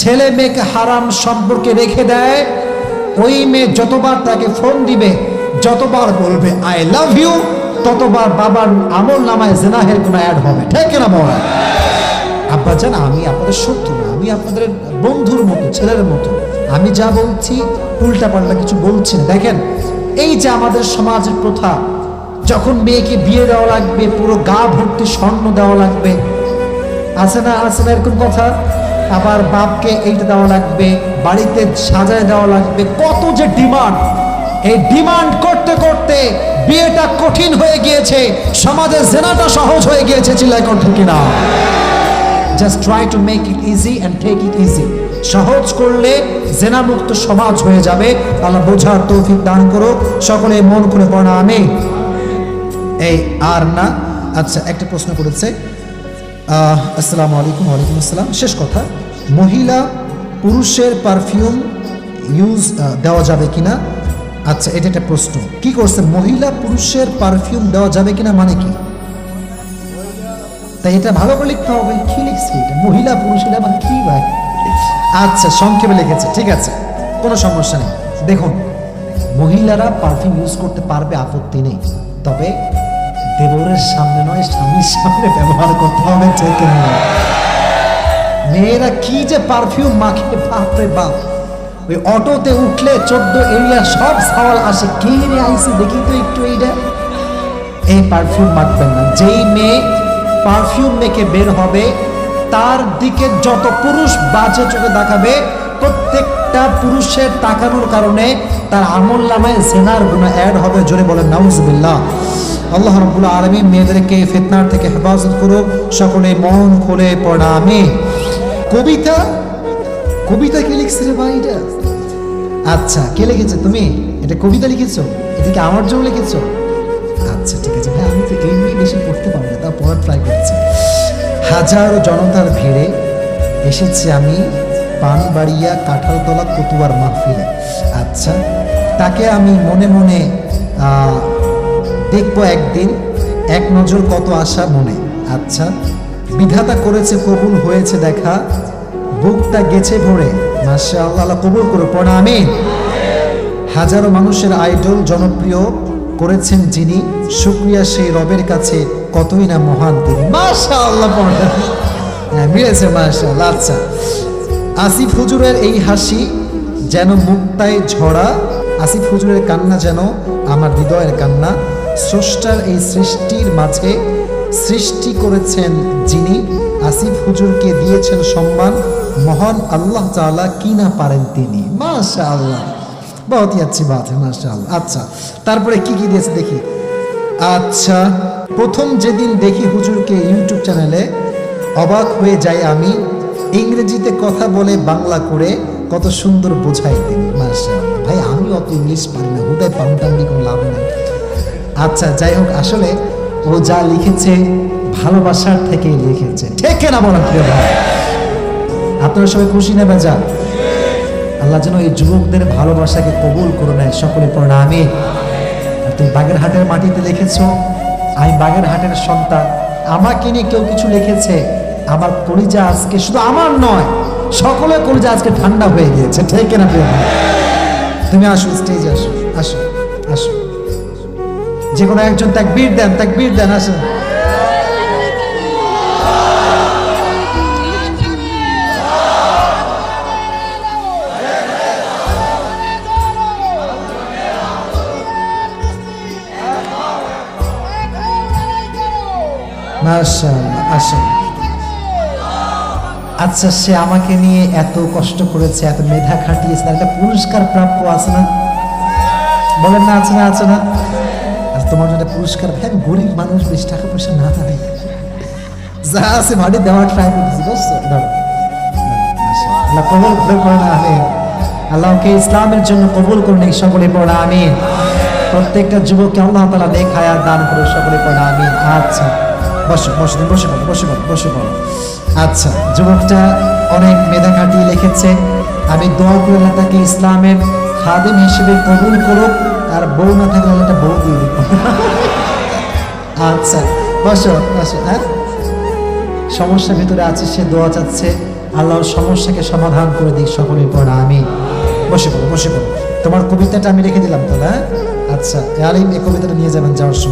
ছেলে মেয়েকে হারাম সম্পর্কে রেখে দেয়, ওই মেয়ে যতবার তাকে ফোন দিবে, যতবার বলবে আই লাভ ইউ ততবার বাবার আমল নামায় জেনাহের কোনো অ্যাড হবে। ঠিক না বলা আব্বা জান, আমি আপনাদের শত্রু না, আমি আপনাদের বন্ধুর মতো, ছেলের মতো। আমি যা বলছি, উল্টা পাল্টা কিছু বলছি দেখেন, এই যে আমাদের সমাজের প্রথা, যখন মেয়েকে বিয়ে দেওয়া লাগবে, পুরো গা ভর্তি স্বর্ণ দেওয়া লাগবে। আছে না আছে না এরকম কথা? আবার বাপকে এইটা দেওয়া লাগবে, বাড়িতে সাজায় দেওয়া লাগবে। কত যে ডিমান্ড! এই ডিমান্ড করতে করতে বিয়েটা কঠিন হয়ে গিয়েছে সমাজের জেনাটা সহজ হয়ে গিয়েছে চিল্লাই করতে কিনা। Just try to make it easy and take it easy সহজ করলে জেনামুক্ত সমাজ হয়ে যাবে। আল্লাহ বোঝার তৌফিক দান করো সকলে মন করে পড়া আমি এই আর না? আচ্ছা একটা প্রশ্ন করেছে। আসসালামু আলাইকুম, ওয়ালাইকুম আসসালাম। শেষ কথা, মহিলা পুরুষের পারফিউম ইউজ দেওয়া যাবে কিনা? আচ্ছা এটা একটা প্রশ্ন। কি করছে? মহিলা পুরুষের পারফিউম দেওয়া যাবে কিনা মানে কি? তাই এটা ভালো করে লিখতে হবে, কি লিখছি এটা? মহিলা পুরুষ এটা আবার কি ভাই? আচ্ছা সংক্ষেপে লিখেছে, ঠিক আছে, কোনো সমস্যা নেই। দেখুন, মহিলারা পারফিউম ইউজ করতে পারবে আপত্তি নেই, তবে দেবরের সামনে নয়, স্বামীর সামনে ব্যবহার করতে হবে মেয়েরা কি যে পারফিউম মাখে, বাপরে বাপ। ওই অটোতে উঠলে চোদ্দ এরিয়া সব সওয়াল আসে। কে রে আইসি দেখি তো একটু এইটা। এই পারফিউম মাখবেন না। যেই মেয়ে পারফিউম মেখে বের হবে, তার দিকে যত পুরুষ বাজে চোখে দেখাবে প্রত্যেকটা পুরুষের তাকানোর কারণে তার আমল নামায় জেনার গুণা অ্যাড হবে। জোরে বলেন, নাউজুবিল্লাহ। আল্লাহ রব্বুল আলমী মেয়েদেরকে ফেতনার থেকে হেফাজত করুক, সকলে মন খুলে পড়া আমি কবিতা? কবিতা কে লিখছে রে ভাই এটা? আচ্ছা কে লিখেছে তুমি? এটা কবিতা লিখেছো? এটা কি আমার জন্য লিখেছো? আচ্ছা ঠিক আছে। ভাই, আমি তো এই নিয়ে বেশি পড়তে পারব না তা পড়ার ট্রাই করছি। হাজারো জনতার ভিড়ে এসেছি আমি পানবাড়িয়া কাঁঠালতলা কতুয়ার মাহফিলে। আচ্ছা তাকে আমি মনে মনে দেখব একদিন এক নজর কত আশা মনে। আচ্ছা বিধাতা করেছে, কবুল হয়েছে দেখা। বুকটা গেছে ভরে মাসা আল্লাহ কবুল করে পড়া, আমিন। হাজারো মানুষের আইডল জনপ্রিয় করেছেন যিনি, শুক্রিয়া সেই রবের কাছে কতই না মহান তিনি। মাশা আল্লাহ হ্যাঁ মিলেছে আল্লাহ আচ্ছা। আসিফ হুজুরের এই হাসি যেন মুক্তায় ঝরা, আসিফ হুজুরের কান্না যেন আমার হৃদয়ের কান্না। স্রষ্টার এই সৃষ্টির মাঝে সৃষ্টি করেছেন যিনি, আসিফ হুজুরকে দিয়েছেন সম্মান, মহান আল্লাহ তাআলা কি না পারেন তিনি। মাশা আল্লাহ বহুত আচ্ছি বাত মাশা আল্লাহ আচ্ছা তারপরে কি কি দিয়েছে দেখি। আচ্ছা প্রথম যেদিন দেখি হুজুরকে ইউটিউব চ্যানেলে অবাক হয়ে যাই আমি, ইংরেজিতে কথা বলে বাংলা করে কত সুন্দর বোঝাই তিনি। মাশা। ভাই, আমি অত ইংলিশ পারি না। হুদায় পাম্পাম্পি কোনো লাভ নেই। আচ্ছা যাই হোক, আসলে ও যা লিখেছে, ভালোবাসার থেকেই লিখেছে। ঠিক না বলেন, প্রিয় ভাই? আপনারা সবাই খুশি নেবে যা আল্লাহ যেন এই যুবকদের ভালোবাসাকে কবুল করে নেয়, সকলে আর তুমি বাগেরহাটের মাটিতে লিখেছো, আমি বাগেরহাটের সন্তান। আমাকে নিয়ে কেউ কিছু লিখেছে, আমার কলিজা আজকে শুধু আমার নয় সকলে কলিজা আজকে ঠান্ডা হয়ে গিয়েছে। ঠিক না তুমি আসো স্টেজে আসো আসো আসো। যে কোনো একজন তাকবীর দেন তাকবীর দেন আসেন। আচ্ছা সে আমাকে নিয়ে এত কষ্ট করেছে, এত মেধা খাটিয়েছে, তার একটা পুরস্কার প্রাপ্য আছে না? বলেন না, আছে না আছে না? আর তোমার জন্য পুরস্কার ভাই গরিব মানুষ, বেশি টাকা পয়সা না থাকে যা আছে মাটি দেওয়ার ট্রাই করতেছি, বুঝছ? আল্লাহ কবুল করে পড়া আমি আল্লাহকে ইসলামের জন্য কবুল করুন এই সকলে, পড়া আমি প্রত্যেকটা যুবককে আল্লাহ তালা হায়াত দান করে সকলে, পড়া আমি আচ্ছা। বসো বসো তুমি বসে পড়ো বসে পড়ো বসে। পড়ো আচ্ছা যুবকটা অনেক মেধা খাটিয়ে লিখেছে। আমি দোয়া করে তাকে ইসলামের খাদেম হিসেবে কবুল করুক। আর বউ না থাকলে আল্লাহ একটা বউ দিয়ে দিব আচ্ছা বসো বসো হ্যাঁ? সমস্যার ভিতরে আছে, সে দোয়া চাচ্ছে। আল্লাহর সমস্যাকে সমাধান করে দিই সকলের পর আমি বসে পড়ো বসে পড়ো। তোমার কবিতাটা আমি রেখে দিলাম তাহলে হ্যাঁ? আচ্ছা আর এই কবিতাটা নিয়ে যাবেন যাওয়ার সময়।